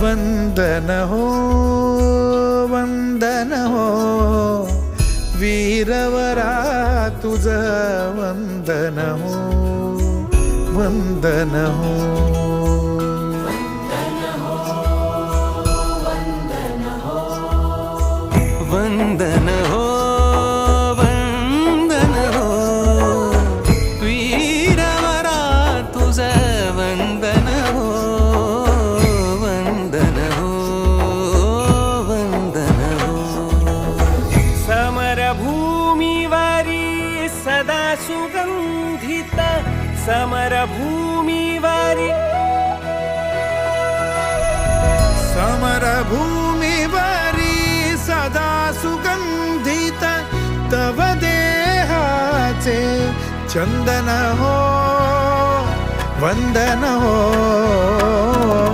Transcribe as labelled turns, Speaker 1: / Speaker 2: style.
Speaker 1: वंदन हो वंदन हो वीरवरा तुझ वंदन हो वंदन हो
Speaker 2: वंदन सुगन्धित समरभूमिवारी।
Speaker 1: समरभूमिवरी सदा सुगन्धित तव देहाचे चन्दन हो वन्दन हो